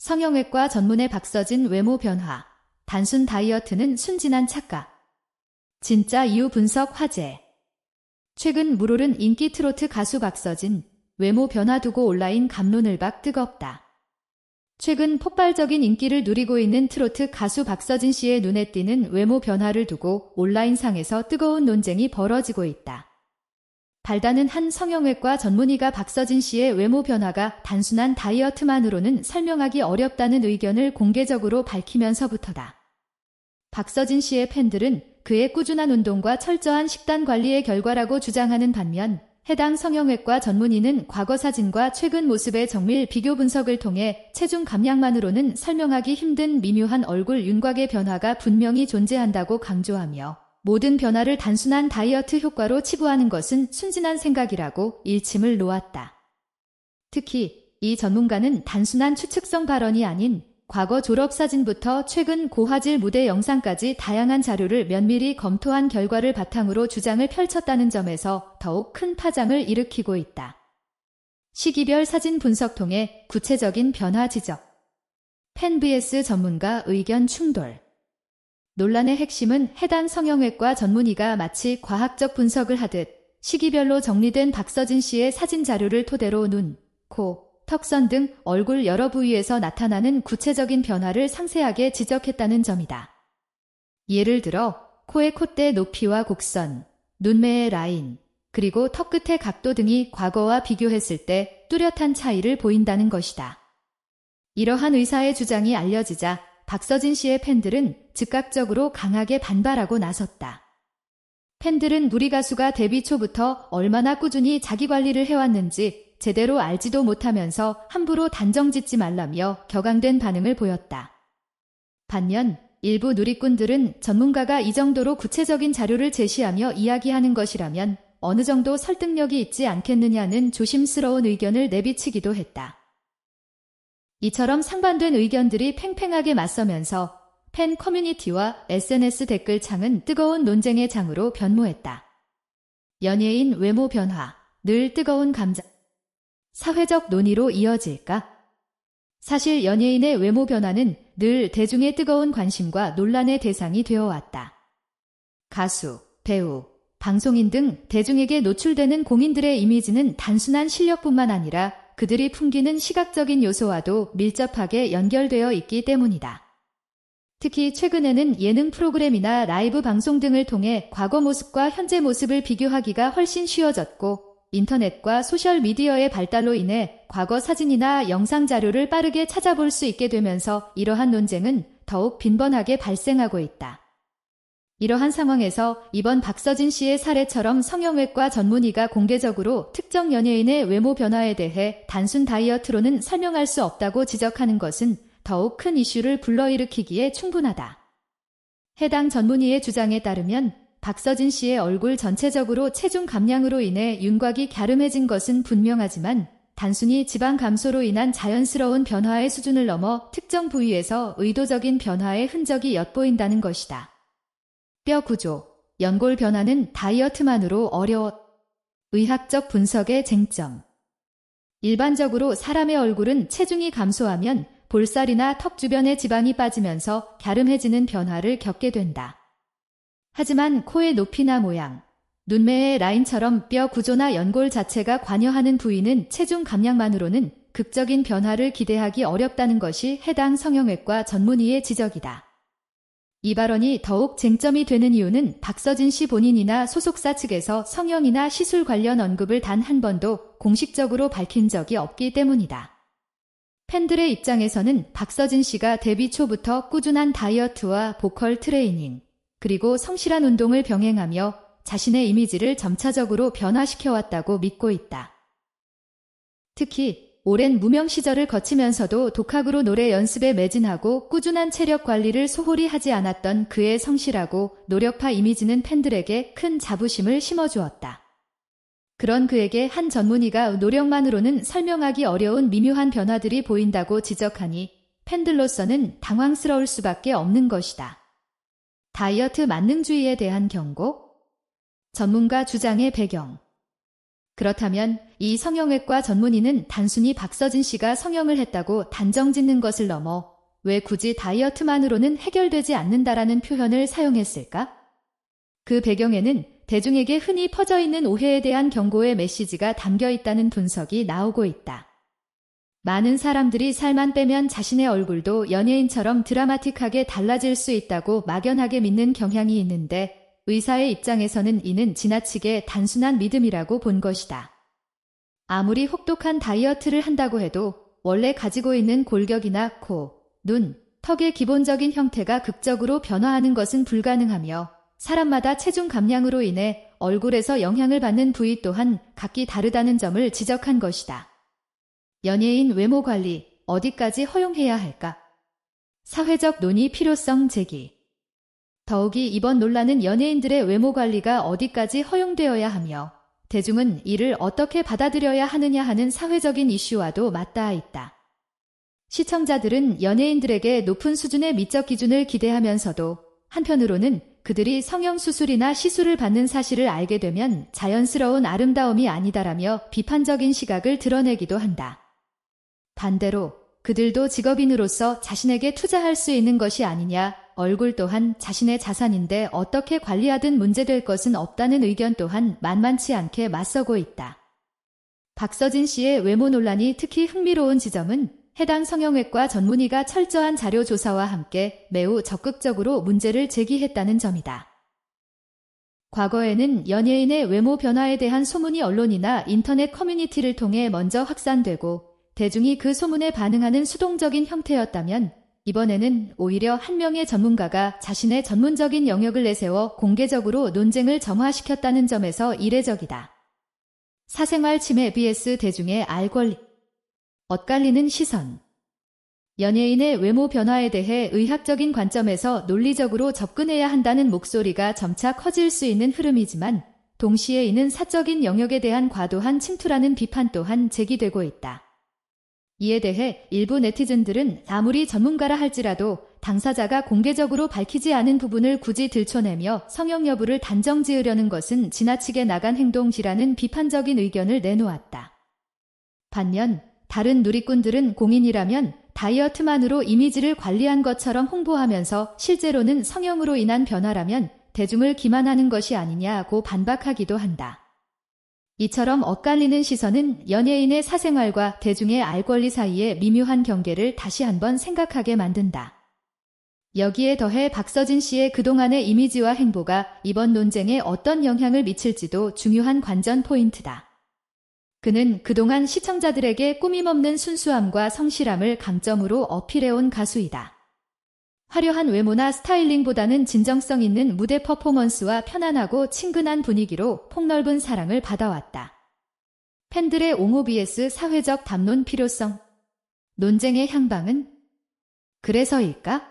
성형외과 전문의 박서진 외모 변화. 단순 다이어트는 순진한 착각. 진짜 이유 분석 화제. 최근 물오른 인기 트로트 가수 박서진. 외모 변화 두고 온라인 감론을 박 뜨겁다. 최근 폭발적인 인기를 누리고 있는 트로트 가수 박서진 씨의 눈에 띄는 외모 변화를 두고 온라인상에서 뜨거운 논쟁이 벌어지고 있다. 발단은 한 성형외과 전문의가 박서진 씨의 외모 변화가 단순한 다이어트만으로는 설명하기 어렵다는 의견을 공개적으로 밝히면서부터다. 박서진 씨의 팬들은 그의 꾸준한 운동과 철저한 식단 관리의 결과라고 주장하는 반면 해당 성형외과 전문의는 과거 사진과 최근 모습의 정밀 비교 분석을 통해 체중 감량만으로는 설명하기 힘든 미묘한 얼굴 윤곽의 변화가 분명히 존재한다고 강조하며 모든 변화를 단순한 다이어트 효과로 치부하는 것은 순진한 생각이라고 일침을 놓았다. 특히 이 전문가는 단순한 추측성 발언이 아닌 과거 졸업사진부터 최근 고화질 무대 영상까지 다양한 자료를 면밀히 검토한 결과를 바탕으로 주장을 펼쳤다는 점에서 더욱 큰 파장을 일으키고 있다. 시기별 사진 분석 통해 구체적인 변화 지적. 팬 vs 전문가 의견 충돌. 논란의 핵심은 해당 성형외과 전문의가 마치 과학적 분석을 하듯 시기별로 정리된 박서진 씨의 사진 자료를 토대로 눈, 코, 턱선 등 얼굴 여러 부위에서 나타나는 구체적인 변화를 상세하게 지적했다는 점이다. 예를 들어 코의 콧대 높이와 곡선, 눈매의 라인, 그리고 턱 끝의 각도 등이 과거와 비교했을 때 뚜렷한 차이를 보인다는 것이다. 이러한 의사의 주장이 알려지자 박서진 씨의 팬들은 즉각적으로 강하게 반발하고 나섰다. 팬들은 누리 가수가 데뷔 초부터 얼마나 꾸준히 자기 관리를 해왔는지 제대로 알지도 못하면서 함부로 단정 짓지 말라며 격앙된 반응을 보였다. 반면 일부 누리꾼들은 전문가가 이 정도로 구체적인 자료를 제시하며 이야기하는 것이라면 어느 정도 설득력이 있지 않겠느냐는 조심스러운 의견을 내비치기도 했다. 이처럼 상반된 의견들이 팽팽하게 맞서면서 팬 커뮤니티와 SNS 댓글 창은 뜨거운 논쟁의 장으로 변모했다. 연예인 외모 변화, 늘 뜨거운 감정. 사회적 논의로 이어질까? 사실 연예인의 외모 변화는 늘 대중의 뜨거운 관심과 논란의 대상이 되어 왔다. 가수, 배우, 방송인 등 대중에게 노출되는 공인들의 이미지는 단순한 실력뿐만 아니라 그들이 풍기는 시각적인 요소와도 밀접하게 연결되어 있기 때문이다. 특히 최근에는 예능 프로그램이나 라이브 방송 등을 통해 과거 모습과 현재 모습을 비교하기가 훨씬 쉬워졌고 인터넷과 소셜미디어의 발달로 인해 과거 사진이나 영상 자료를 빠르게 찾아볼 수 있게 되면서 이러한 논쟁은 더욱 빈번하게 발생하고 있다. 이러한 상황에서 이번 박서진 씨의 사례처럼 성형외과 전문의가 공개적으로 특정 연예인의 외모 변화에 대해 단순 다이어트로는 설명할 수 없다고 지적하는 것은 더욱 큰 이슈를 불러일으키기에 충분하다. 해당 전문의의 주장에 따르면 박서진 씨의 얼굴 전체적으로 체중 감량으로 인해 윤곽이 갸름해진 것은 분명하지만 단순히 지방 감소로 인한 자연스러운 변화의 수준을 넘어 특정 부위에서 의도적인 변화의 흔적이 엿보인다는 것이다. 뼈 구조, 연골 변화는 다이어트만으로 어려워 의학적 분석의 쟁점. 일반적으로 사람의 얼굴은 체중이 감소하면 볼살이나 턱 주변의 지방이 빠지면서 갸름해지는 변화를 겪게 된다. 하지만 코의 높이나 모양, 눈매의 라인처럼 뼈 구조나 연골 자체가 관여하는 부위는 체중 감량만으로는 극적인 변화를 기대하기 어렵다는 것이 해당 성형외과 전문의의 지적이다. 이 발언이 더욱 쟁점이 되는 이유는 박서진 씨 본인이나 소속사 측에서 성형이나 시술 관련 언급을 단 한 번도 공식적으로 밝힌 적이 없기 때문이다. 팬들의 입장에서는 박서진 씨가 데뷔 초부터 꾸준한 다이어트와 보컬 트레이닝, 그리고 성실한 운동을 병행하며 자신의 이미지를 점차적으로 변화시켜왔다고 믿고 있다. 특히 오랜 무명 시절을 거치면서도 독학으로 노래 연습에 매진하고 꾸준한 체력 관리를 소홀히 하지 않았던 그의 성실하고 노력파 이미지는 팬들에게 큰 자부심을 심어주었다. 그런 그에게 한 전문의가 노력만으로는 설명하기 어려운 미묘한 변화들이 보인다고 지적하니 팬들로서는 당황스러울 수밖에 없는 것이다. 다이어트 만능주의에 대한 경고? 전문가 주장의 배경. 그렇다면 이 성형외과 전문의는 단순히 박서진 씨가 성형을 했다고 단정 짓는 것을 넘어 왜 굳이 다이어트만으로는 해결되지 않는다라는 표현을 사용했을까? 그 배경에는 대중에게 흔히 퍼져 있는 오해에 대한 경고의 메시지가 담겨 있다는 분석이 나오고 있다. 많은 사람들이 살만 빼면 자신의 얼굴도 연예인처럼 드라마틱하게 달라질 수 있다고 막연하게 믿는 경향이 있는데 의사의 입장에서는 이는 지나치게 단순한 믿음이라고 본 것이다. 아무리 혹독한 다이어트를 한다고 해도 원래 가지고 있는 골격이나 코, 눈, 턱의 기본적인 형태가 극적으로 변화하는 것은 불가능하며 사람마다 체중 감량으로 인해 얼굴에서 영향을 받는 부위 또한 각기 다르다는 점을 지적한 것이다. 연예인 외모 관리 어디까지 허용해야 할까? 사회적 논의 필요성 제기. 더욱이 이번 논란은 연예인들의 외모 관리가 어디까지 허용되어야 하며 대중은 이를 어떻게 받아들여야 하느냐 하는 사회적인 이슈와도 맞닿아 있다. 시청자들은 연예인들에게 높은 수준의 미적 기준을 기대하면서도 한편으로는 그들이 성형수술이나 시술을 받는 사실을 알게 되면 자연스러운 아름다움이 아니다라며 비판적인 시각을 드러내기도 한다. 반대로 그들도 직업인으로서 자신에게 투자할 수 있는 것이 아니냐, 얼굴 또한 자신의 자산인데 어떻게 관리하든 문제될 것은 없다는 의견 또한 만만치 않게 맞서고 있다. 박서진 씨의 외모 논란이 특히 흥미로운 지점은 해당 성형외과 전문의가 철저한 자료 조사와 함께 매우 적극적으로 문제를 제기했다는 점이다. 과거에는 연예인의 외모 변화에 대한 소문이 언론이나 인터넷 커뮤니티를 통해 먼저 확산되고 대중이 그 소문에 반응하는 수동적인 형태였다면 이번에는 오히려 한 명의 전문가가 자신의 전문적인 영역을 내세워 공개적으로 논쟁을 점화시켰다는 점에서 이례적이다. 사생활 침해 vs 대중의 알 권리 엇갈리는 시선 연예인의 외모 변화에 대해 의학적인 관점에서 논리적으로 접근해야 한다는 목소리가 점차 커질 수 있는 흐름이지만 동시에 이는 사적인 영역에 대한 과도한 침투라는 비판 또한 제기되고 있다. 이에 대해 일부 네티즌들은 아무리 전문가라 할지라도 당사자가 공개적으로 밝히지 않은 부분을 굳이 들춰내며 성형 여부를 단정 지으려는 것은 지나치게 나간 행동지라는 비판적인 의견을 내놓았다. 반면 다른 누리꾼들은 공인이라면 다이어트만으로 이미지를 관리한 것처럼 홍보하면서 실제로는 성형으로 인한 변화라면 대중을 기만하는 것이 아니냐고 반박하기도 한다. 이처럼 엇갈리는 시선은 연예인의 사생활과 대중의 알 권리 사이의 미묘한 경계를 다시 한번 생각하게 만든다. 여기에 더해 박서진 씨의 그동안의 이미지와 행보가 이번 논쟁에 어떤 영향을 미칠지도 중요한 관전 포인트다. 그는 그동안 시청자들에게 꾸밈없는 순수함과 성실함을 강점으로 어필해온 가수이다. 화려한 외모나 스타일링보다는 진정성 있는 무대 퍼포먼스와 편안하고 친근한 분위기로 폭넓은 사랑을 받아왔다. 팬들의 옹호 vs 사회적 담론 필요성. 논쟁의 향방은? 그래서일까?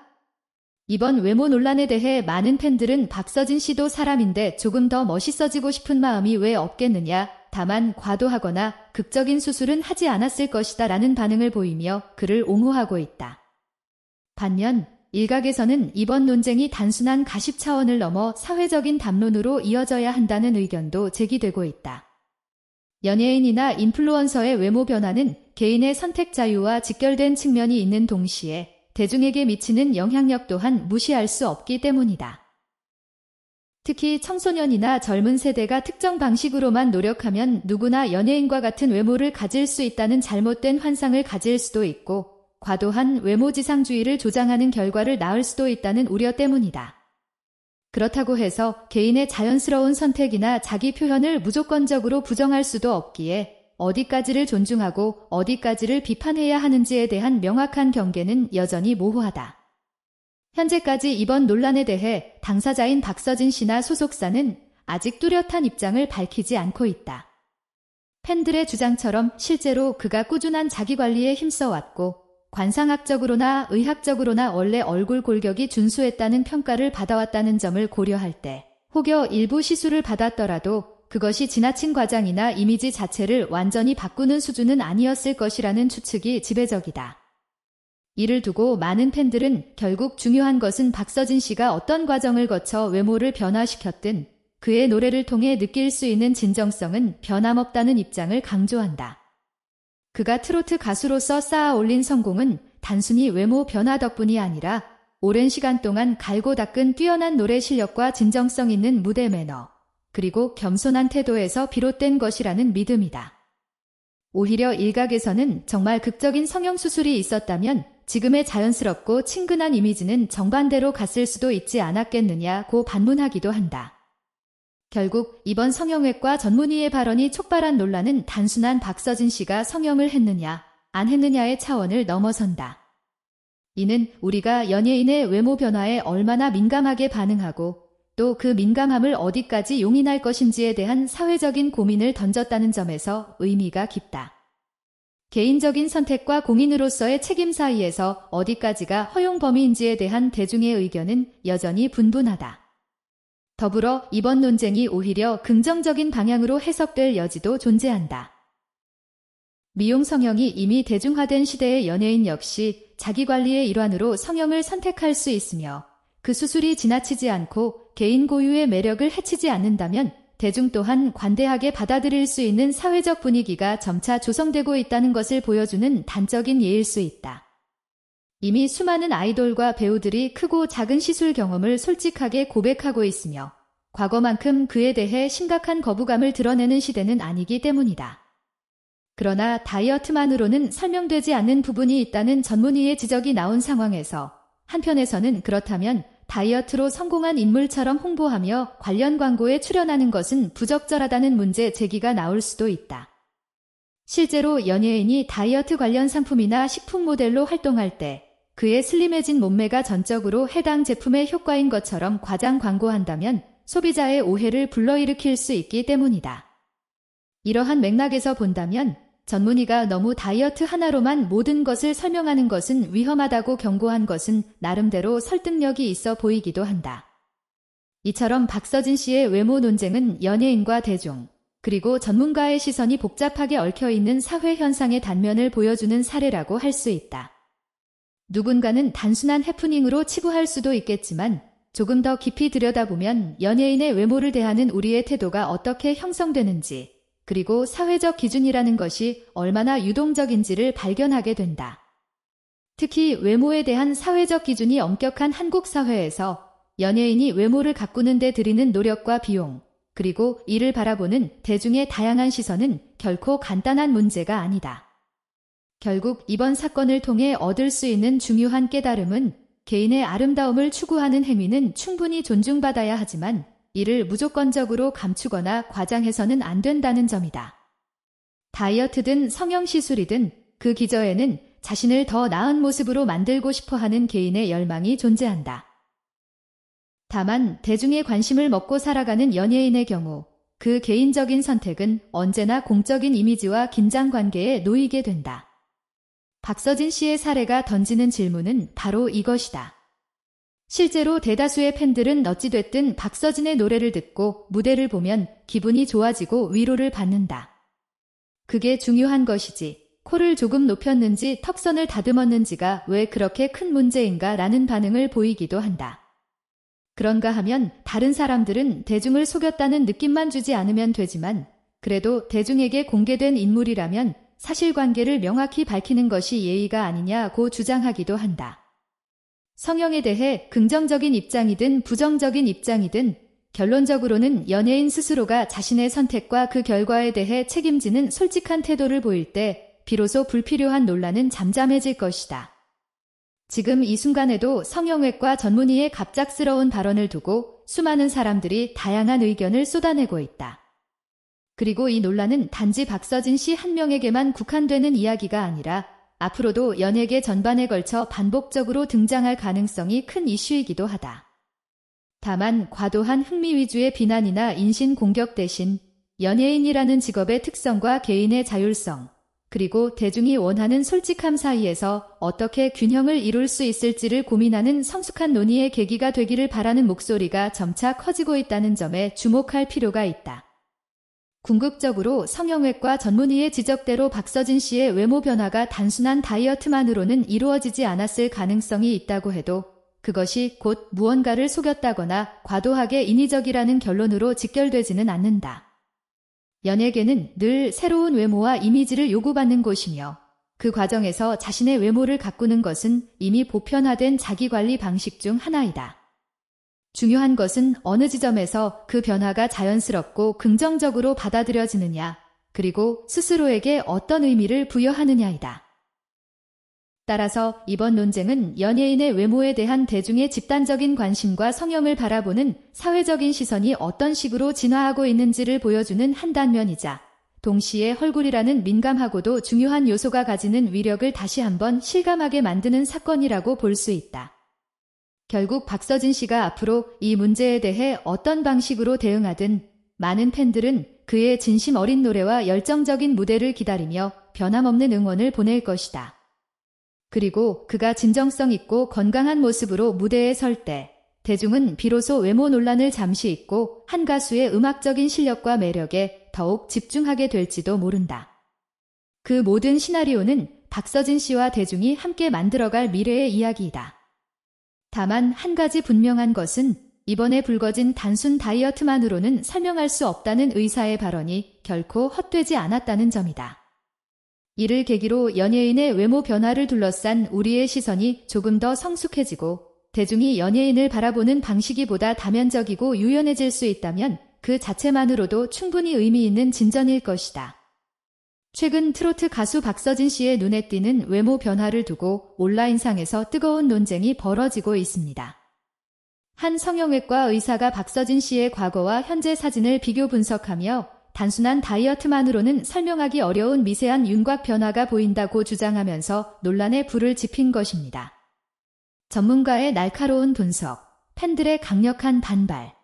이번 외모 논란에 대해 많은 팬들은 박서진 씨도 사람인데 조금 더 멋있어지고 싶은 마음이 왜 없겠느냐 다만 과도하거나 극적인 수술은 하지 않았을 것이다 라는 반응을 보이며 그를 옹호하고 있다. 반면 일각에서는 이번 논쟁이 단순한 가십 차원을 넘어 사회적인 담론으로 이어져야 한다는 의견도 제기되고 있다. 연예인이나 인플루언서의 외모 변화는 개인의 선택 자유와 직결된 측면이 있는 동시에 대중에게 미치는 영향력 또한 무시할 수 없기 때문이다. 특히 청소년이나 젊은 세대가 특정 방식으로만 노력하면 누구나 연예인과 같은 외모를 가질 수 있다는 잘못된 환상을 가질 수도 있고 과도한 외모지상주의를 조장하는 결과를 낳을 수도 있다는 우려 때문이다. 그렇다고 해서 개인의 자연스러운 선택이나 자기 표현을 무조건적으로 부정할 수도 없기에 어디까지를 존중하고 어디까지를 비판해야 하는지에 대한 명확한 경계는 여전히 모호하다. 현재까지 이번 논란에 대해 당사자인 박서진 씨나 소속사는 아직 뚜렷한 입장을 밝히지 않고 있다. 팬들의 주장처럼 실제로 그가 꾸준한 자기관리에 힘써왔고 관상학적으로나 의학적으로나 원래 얼굴 골격이 준수했다는 평가를 받아왔다는 점을 고려할 때 혹여 일부 시술을 받았더라도 그것이 지나친 과장이나 이미지 자체를 완전히 바꾸는 수준은 아니었을 것이라는 추측이 지배적이다. 이를 두고 많은 팬들은 결국 중요한 것은 박서진 씨가 어떤 과정을 거쳐 외모를 변화시켰든 그의 노래를 통해 느낄 수 있는 진정성은 변함없다는 입장을 강조한다. 그가 트로트 가수로서 쌓아 올린 성공은 단순히 외모 변화 덕분이 아니라 오랜 시간 동안 갈고 닦은 뛰어난 노래 실력과 진정성 있는 무대 매너, 그리고 겸손한 태도에서 비롯된 것이라는 믿음이다. 오히려 일각에서는 정말 극적인 성형수술이 있었다면 지금의 자연스럽고 친근한 이미지는 정반대로 갔을 수도 있지 않았겠느냐고 반문하기도 한다. 결국 이번 성형외과 전문의의 발언이 촉발한 논란은 단순한 박서진 씨가 성형을 했느냐, 안 했느냐의 차원을 넘어선다. 이는 우리가 연예인의 외모 변화에 얼마나 민감하게 반응하고 또 그 민감함을 어디까지 용인할 것인지에 대한 사회적인 고민을 던졌다는 점에서 의미가 깊다. 개인적인 선택과 공인으로서의 책임 사이에서 어디까지가 허용 범위인지에 대한 대중의 의견은 여전히 분분하다. 더불어 이번 논쟁이 오히려 긍정적인 방향으로 해석될 여지도 존재한다. 미용 성형이 이미 대중화된 시대의 연예인 역시 자기 관리의 일환으로 성형을 선택할 수 있으며 그 수술이 지나치지 않고 개인 고유의 매력을 해치지 않는다면 대중 또한 관대하게 받아들일 수 있는 사회적 분위기가 점차 조성되고 있다는 것을 보여주는 단적인 예일 수 있다. 이미 수많은 아이돌과 배우들이 크고 작은 시술 경험을 솔직하게 고백하고 있으며 과거만큼 그에 대해 심각한 거부감을 드러내는 시대는 아니기 때문이다. 그러나 다이어트만으로는 설명되지 않는 부분이 있다는 전문의의 지적이 나온 상황에서 한편에서는 그렇다면 다이어트로 성공한 인물처럼 홍보하며 관련 광고에 출연하는 것은 부적절하다는 문제 제기가 나올 수도 있다. 실제로 연예인이 다이어트 관련 상품이나 식품 모델로 활동할 때 그의 슬림해진 몸매가 전적으로 해당 제품의 효과인 것처럼 과장 광고한다면 소비자의 오해를 불러일으킬 수 있기 때문이다. 이러한 맥락에서 본다면 전문의가 너무 다이어트 하나로만 모든 것을 설명하는 것은 위험하다고 경고한 것은 나름대로 설득력이 있어 보이기도 한다. 이처럼 박서진 씨의 외모 논쟁은 연예인과 대중, 그리고 전문가의 시선이 복잡하게 얽혀 있는 사회 현상의 단면을 보여주는 사례라고 할 수 있다. 누군가는 단순한 해프닝으로 치부할 수도 있겠지만 조금 더 깊이 들여다보면 연예인의 외모를 대하는 우리의 태도가 어떻게 형성되는지, 그리고 사회적 기준이라는 것이 얼마나 유동적인지를 발견하게 된다. 특히 외모에 대한 사회적 기준이 엄격한 한국 사회에서 연예인이 외모를 가꾸는 데 들이는 노력과 비용, 그리고 이를 바라보는 대중의 다양한 시선은 결코 간단한 문제가 아니다. 결국 이번 사건을 통해 얻을 수 있는 중요한 깨달음은 개인의 아름다움을 추구하는 행위는 충분히 존중받아야 하지만 이를 무조건적으로 감추거나 과장해서는 안 된다는 점이다. 다이어트든 성형시술이든 그 기저에는 자신을 더 나은 모습으로 만들고 싶어 하는 개인의 열망이 존재한다. 다만 대중의 관심을 먹고 살아가는 연예인의 경우 그 개인적인 선택은 언제나 공적인 이미지와 긴장 관계에 놓이게 된다. 박서진 씨의 사례가 던지는 질문은 바로 이것이다. 실제로 대다수의 팬들은 어찌됐든 박서진의 노래를 듣고 무대를 보면 기분이 좋아지고 위로를 받는다. 그게 중요한 것이지. 코를 조금 높였는지 턱선을 다듬었는지가 왜 그렇게 큰 문제인가 라는 반응을 보이기도 한다. 그런가 하면 다른 사람들은 대중을 속였다는 느낌만 주지 않으면 되지만 그래도 대중에게 공개된 인물이라면 사실관계를 명확히 밝히는 것이 예의가 아니냐고 주장하기도 한다. 성형에 대해 긍정적인 입장이든 부정적인 입장이든 결론적으로는 연예인 스스로가 자신의 선택과 그 결과에 대해 책임지는 솔직한 태도를 보일 때 비로소 불필요한 논란은 잠잠해질 것이다. 지금 이 순간에도 성형외과 전문의의 갑작스러운 발언을 두고 수많은 사람들이 다양한 의견을 쏟아내고 있다. 그리고 이 논란은 단지 박서진 씨 한 명에게만 국한되는 이야기가 아니라 앞으로도 연예계 전반에 걸쳐 반복적으로 등장할 가능성이 큰 이슈이기도 하다. 다만 과도한 흥미 위주의 비난이나 인신 공격 대신 연예인이라는 직업의 특성과 개인의 자율성, 그리고 대중이 원하는 솔직함 사이에서 어떻게 균형을 이룰 수 있을지를 고민하는 성숙한 논의의 계기가 되기를 바라는 목소리가 점차 커지고 있다는 점에 주목할 필요가 있다. 궁극적으로 성형외과 전문의의 지적대로 박서진 씨의 외모 변화가 단순한 다이어트만으로는 이루어지지 않았을 가능성이 있다고 해도 그것이 곧 무언가를 속였다거나 과도하게 인위적이라는 결론으로 직결되지는 않는다. 연예계는 늘 새로운 외모와 이미지를 요구받는 곳이며 그 과정에서 자신의 외모를 가꾸는 것은 이미 보편화된 자기관리 방식 중 하나이다. 중요한 것은 어느 지점에서 그 변화가 자연스럽고 긍정적으로 받아들여지느냐, 그리고 스스로에게 어떤 의미를 부여하느냐이다. 따라서 이번 논쟁은 연예인의 외모에 대한 대중의 집단적인 관심과 성형을 바라보는 사회적인 시선이 어떤 식으로 진화하고 있는지를 보여주는 한 단면이자 동시에 헐굴이라는 민감하고도 중요한 요소가 가지는 위력을 다시 한번 실감하게 만드는 사건이라고 볼 수 있다. 결국 박서진 씨가 앞으로 이 문제에 대해 어떤 방식으로 대응하든 많은 팬들은 그의 진심 어린 노래와 열정적인 무대를 기다리며 변함없는 응원을 보낼 것이다. 그리고 그가 진정성 있고 건강한 모습으로 무대에 설 때 대중은 비로소 외모 논란을 잠시 잊고 한 가수의 음악적인 실력과 매력에 더욱 집중하게 될지도 모른다. 그 모든 시나리오는 박서진 씨와 대중이 함께 만들어갈 미래의 이야기이다. 다만 한 가지 분명한 것은 이번에 불거진 단순 다이어트만으로는 설명할 수 없다는 의사의 발언이 결코 헛되지 않았다는 점이다. 이를 계기로 연예인의 외모 변화를 둘러싼 우리의 시선이 조금 더 성숙해지고 대중이 연예인을 바라보는 방식이 보다 다면적이고 유연해질 수 있다면 그 자체만으로도 충분히 의미 있는 진전일 것이다. 최근 트로트 가수 박서진 씨의 눈에 띄는 외모 변화를 두고 온라인상에서 뜨거운 논쟁이 벌어지고 있습니다. 한 성형외과 의사가 박서진 씨의 과거와 현재 사진을 비교 분석하며 단순한 다이어트만으로는 설명하기 어려운 미세한 윤곽 변화가 보인다고 주장하면서 논란에 불을 지핀 것입니다. 전문가의 날카로운 분석, 팬들의 강력한 반발.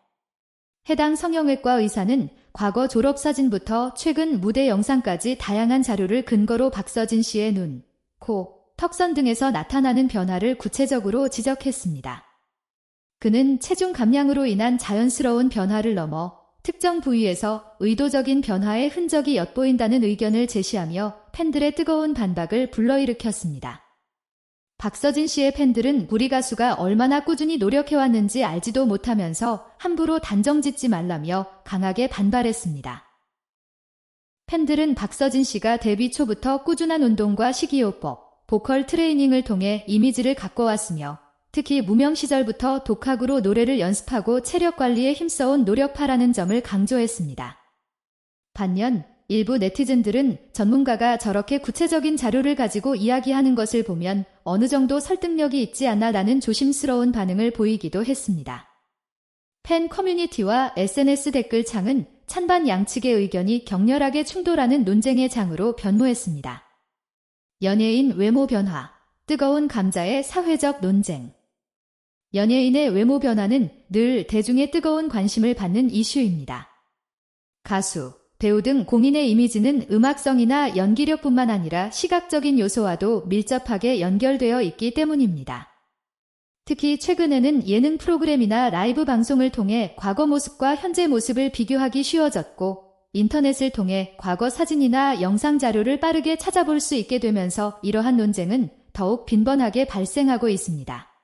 해당 성형외과 의사는 과거 졸업사진부터 최근 무대 영상까지 다양한 자료를 근거로 박서진 씨의 눈, 코, 턱선 등에서 나타나는 변화를 구체적으로 지적했습니다. 그는 체중 감량으로 인한 자연스러운 변화를 넘어 특정 부위에서 의도적인 변화의 흔적이 엿보인다는 의견을 제시하며 팬들의 뜨거운 반박을 불러일으켰습니다. 박서진 씨의 팬들은 우리 가수가 얼마나 꾸준히 노력해왔는지 알지도 못하면서 함부로 단정 짓지 말라며 강하게 반발했습니다. 팬들은 박서진 씨가 데뷔 초부터 꾸준한 운동과 식이요법, 보컬 트레이닝을 통해 이미지를 가꿔왔으며 특히 무명 시절부터 독학으로 노래를 연습하고 체력 관리에 힘써온 노력파라는 점을 강조했습니다. 반면 일부 네티즌들은 전문가가 저렇게 구체적인 자료를 가지고 이야기하는 것을 보면 어느 정도 설득력이 있지 않나 라는 조심스러운 반응을 보이기도 했습니다. 팬 커뮤니티와 SNS 댓글창은 찬반 양측의 의견이 격렬하게 충돌하는 논쟁의 장으로 변모했습니다. 연예인 외모 변화, 뜨거운 감자의 사회적 논쟁. 연예인의 외모 변화는 늘 대중의 뜨거운 관심을 받는 이슈입니다. 가수, 배우 등 공인의 이미지는 음악성이나 연기력뿐만 아니라 시각적인 요소와도 밀접하게 연결되어 있기 때문입니다. 특히 최근에는 예능 프로그램이나 라이브 방송을 통해 과거 모습과 현재 모습을 비교하기 쉬워졌고 인터넷을 통해 과거 사진이나 영상 자료를 빠르게 찾아볼 수 있게 되면서 이러한 논쟁은 더욱 빈번하게 발생하고 있습니다.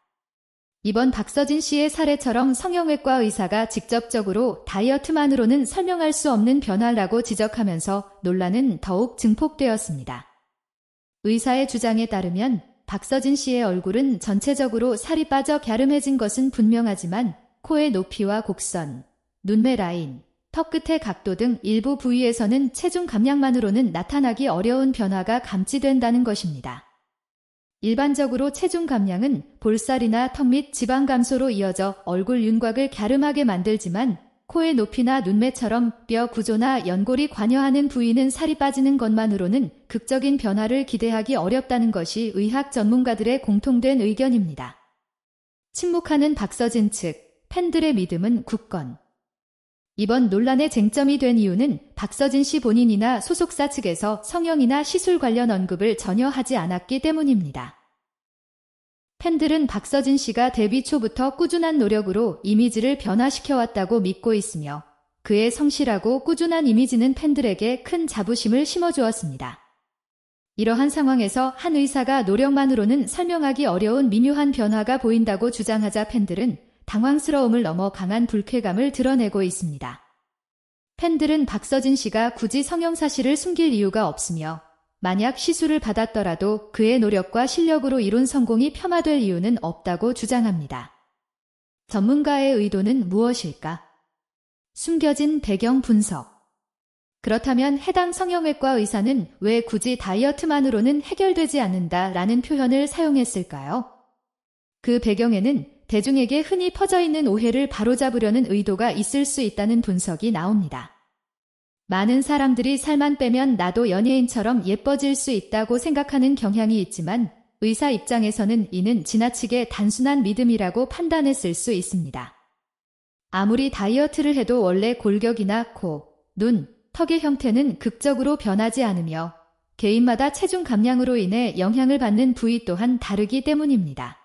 이번 박서진 씨의 사례처럼 성형외과 의사가 직접적으로 다이어트만으로는 설명할 수 없는 변화라고 지적하면서 논란은 더욱 증폭되었습니다. 의사의 주장에 따르면 박서진 씨의 얼굴은 전체적으로 살이 빠져 갸름해진 것은 분명하지만 코의 높이와 곡선, 눈매 라인, 턱 끝의 각도 등 일부 부위에서는 체중 감량만으로는 나타나기 어려운 변화가 감지된다는 것입니다. 일반적으로 체중 감량은 볼살이나 턱 및 지방 감소로 이어져 얼굴 윤곽을 갸름하게 만들지만 코의 높이나 눈매처럼 뼈 구조나 연골이 관여하는 부위는 살이 빠지는 것만으로는 극적인 변화를 기대하기 어렵다는 것이 의학 전문가들의 공통된 의견입니다. 침묵하는 박서진 측, 팬들의 믿음은 굳건. 이번 논란의 쟁점이 된 이유는 박서진 씨 본인이나 소속사 측에서 성형이나 시술 관련 언급을 전혀 하지 않았기 때문입니다. 팬들은 박서진 씨가 데뷔 초부터 꾸준한 노력으로 이미지를 변화시켜왔다고 믿고 있으며 그의 성실하고 꾸준한 이미지는 팬들에게 큰 자부심을 심어주었습니다. 이러한 상황에서 한 의사가 노력만으로는 설명하기 어려운 미묘한 변화가 보인다고 주장하자 팬들은 당황스러움을 넘어 강한 불쾌감을 드러내고 있습니다. 팬들은 박서진 씨가 굳이 성형 사실을 숨길 이유가 없으며 만약 시술을 받았더라도 그의 노력과 실력으로 이룬 성공이 폄하될 이유는 없다고 주장합니다. 전문가의 의도는 무엇일까? 숨겨진 배경 분석. 그렇다면 해당 성형외과 의사는 왜 굳이 다이어트만으로는 해결되지 않는다라는 표현을 사용했을까요? 그 배경에는 대중에게 흔히 퍼져 있는 오해를 바로잡으려는 의도가 있을 수 있다는 분석이 나옵니다. 많은 사람들이 살만 빼면 나도 연예인처럼 예뻐질 수 있다고 생각하는 경향이 있지만 의사 입장에서는 이는 지나치게 단순한 믿음이라고 판단했을 수 있습니다. 아무리 다이어트를 해도 원래 골격이나 코, 눈, 턱의 형태는 극적으로 변하지 않으며 개인마다 체중 감량으로 인해 영향을 받는 부위 또한 다르기 때문입니다.